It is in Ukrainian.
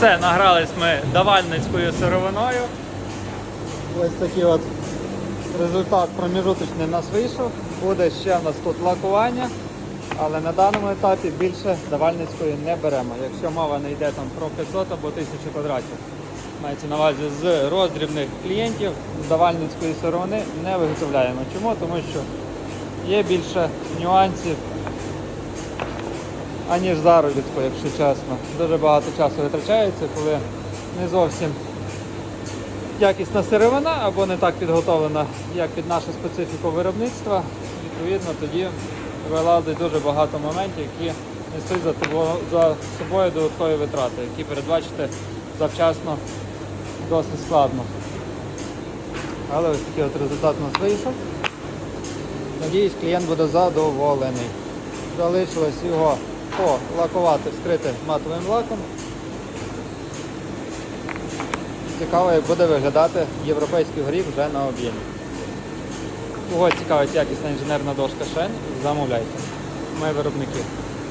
Все, награлись ми давальницькою сировиною. Ось такий от результат проміжуточний у нас вийшов. Буде ще в нас тут лакування, але на даному етапі більше давальницької не беремо. Якщо мова не йде там про 500 або 1000 квадратів. Мається на увазі з роздрібних клієнтів з давальницької сировини не виготовляємо. Чому? Тому що є більше нюансів аніж заробітку, якщо чесно. Дуже багато часу витрачається, коли не зовсім якісна сировина або не так підготовлена, як під нашу специфіку виробництва. Відповідно, тоді вилазить дуже багато моментів, які несуть за, тобою- за собою додаткові витрати, які передбачити завчасно досить складно. Але ось такий от результат у нас вийшов. Надіюсь, клієнт буде задоволений. Залишилось його полакувати, вскрити матовим лаком. Цікаво, як буде виглядати європейський горіх вже на об'ємі. Кого цікавить якісна інженерна дошка Шен, замовляйте. Ми виробники.